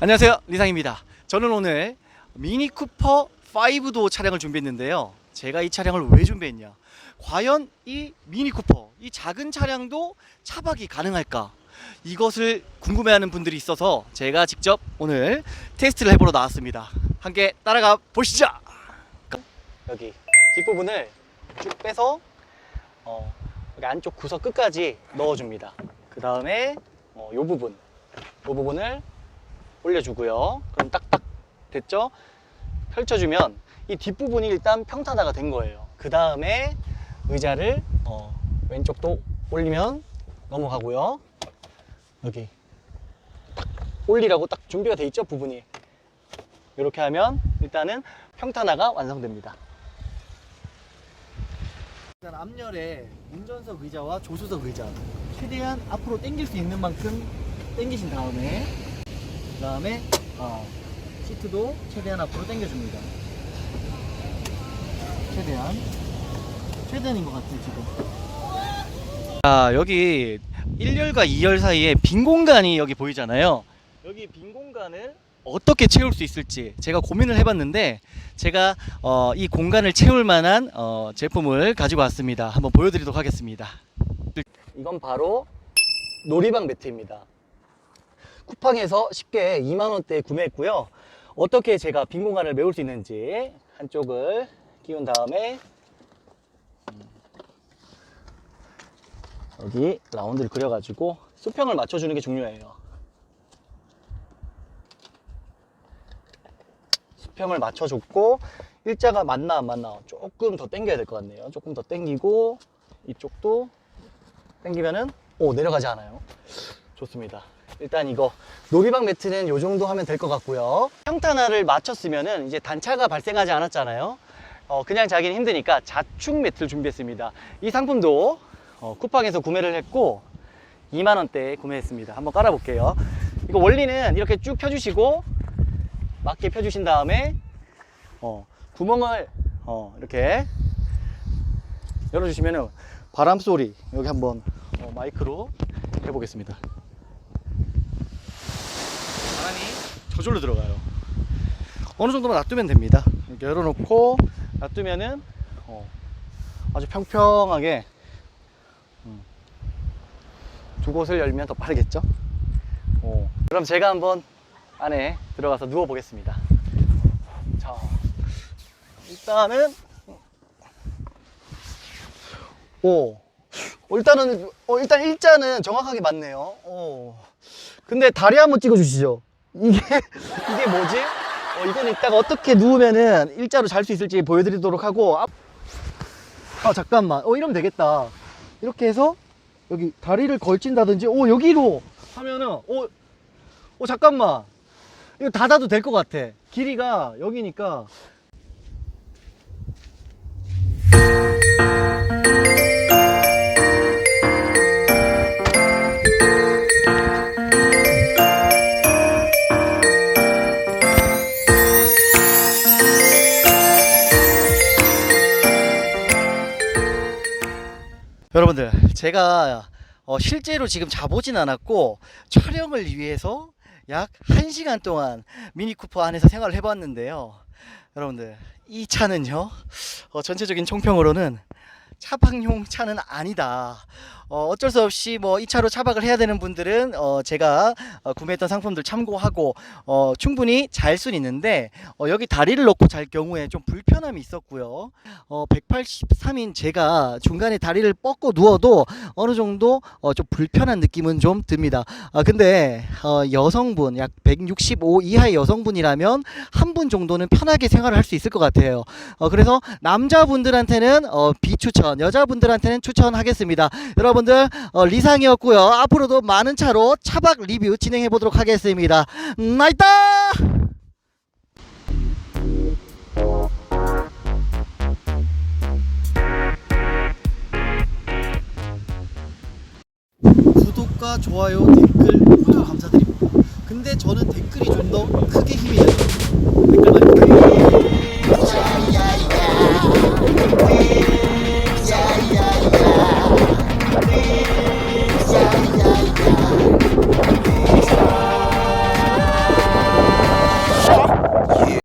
안녕하세요 리상입니다. 저는 오늘 미니 쿠퍼 5도 차량을 준비했는데요. 제가 이 차량을 왜 준비했냐? 과연 이 미니 쿠퍼 이 작은 차량도 차박이 가능할까? 이것을 궁금해하는 분들이 있어서 제가 직접 오늘 테스트를 해보러 나왔습니다. 함께 따라가 보시죠. 여기 뒷부분을 쭉 빼서 어, 여기 안쪽 구석 끝까지 넣어줍니다. 그 다음에 어, 요 부분. 요 부분을 올려주고요. 그럼 딱딱 됐죠? 펼쳐주면 이 뒷부분이 일단 평탄화가 된 거예요. 그 다음에 의자를 어, 왼쪽도 올리면 넘어가고요. 여기 딱 올리라고 딱 준비가 돼 있죠 부분이. 이렇게 하면 일단은 평탄화가 완성됩니다. 일단 앞열에 운전석 의자와 조수석 의자 최대한 앞으로 당길 수 있는 만큼 당기신 다음에 그 다음에 어, 시트도 최대한 앞으로 당겨줍니다. 최대한 최대한인 것 같아요 지금. 자 여기 1열과 2열 사이에 빈 공간이 여기 보이잖아요. 여기 빈 공간을 어떻게 채울 수 있을지 제가 고민을 해봤는데 제가 어, 이 공간을 채울 만한 어, 제품을 가지고 왔습니다. 한번 보여드리도록 하겠습니다. 이건 바로 놀이방 매트입니다. 쿠팡에서 쉽게 2만 원대에 구매했고요. 어떻게 제가 빈 공간을 메울 수 있는지 한쪽을 끼운 다음에 음, 여기 라운드를 그려가지고 수평을 맞춰주는 게 중요해요. 수평을 맞춰줬고 일자가 맞나 안 맞나 조금 더 당겨야 될 것 같네요. 조금 더 당기고 이쪽도 당기면은 오 내려가지 않아요. 좋습니다. 일단 이거 놀이방 매트는 요 정도 하면 될 것 같고요. 평탄화를 맞췄으면은 이제 단차가 발생하지 않았잖아요. 어, 그냥 자기는 힘드니까 자축 매트를 준비했습니다. 이 상품도 어, 쿠팡에서 구매를 했고 2만 원대에 구매했습니다. 한번 깔아볼게요. 이거 원리는 이렇게 쭉 펴주시고 맞게 펴주신 다음에 어, 구멍을 어, 이렇게 열어주시면은 바람 소리 여기 한번 어, 마이크로 해보겠습니다. 바람이 저절로 들어가요. 어느 정도만 놔두면 됩니다. 이렇게 열어놓고 놔두면은 어, 아주 평평하게 음, 두 곳을 열면 더 빠르겠죠? 어, 그럼 제가 한번 안에 들어가서 누워 보겠습니다. 자, 일단은 오, 어, 일단은 어, 일단 일자는 정확하게 맞네요. 오. 근데 다리 한번 찍어 주시죠. 이게 이게 뭐지? 어, 이건 이따가 어떻게 누우면은 일자로 잘 수 있을지 보여드리도록 하고. 앞... 아 잠깐만. 어 이러면 되겠다. 이렇게 해서 여기 다리를 걸친다든지, 오 여기로 하면은, 오, 오 잠깐만. 이거 닫아도 될 것 같아. 길이가 여기니까. 여러분들 제가 어, 실제로 지금 자보진 않았고 촬영을 위해서 약 1시간 동안 미니 쿠퍼 안에서 생활을 해봤는데요. 여러분들 이 차는요 어, 전체적인 총평으로는 차박용 차는 아니다. 어, 어쩔 수 없이 뭐이 차로 차박을 해야 되는 분들은 어, 제가 어, 구매했던 상품들 참고하고 어, 충분히 잘 수는 있는데 어, 여기 다리를 놓고 잘 경우에 좀 불편함이 있었고요. 어, 183인 제가 중간에 다리를 뻗고 누워도 어느 정도 어, 좀 불편한 느낌은 좀 듭니다. 아, 근데 어, 여성분 약 165 이하의 여성분이라면 한 분 정도는 편하게 생활을 할 수 있을 것 같아요. 어, 그래서 남자분들한테는 어, 비추천, 여자분들한테는 추천하겠습니다. 여러분들 어, 리상이었고요. 앞으로도 많은 차로 차박 리뷰 진행해 보도록 하겠습니다. 음, 나이다! 구독과 좋아요, 댓글 모두 감사드립니다. 근데 저는 댓글이 좀 더 크게 힘이 돼요.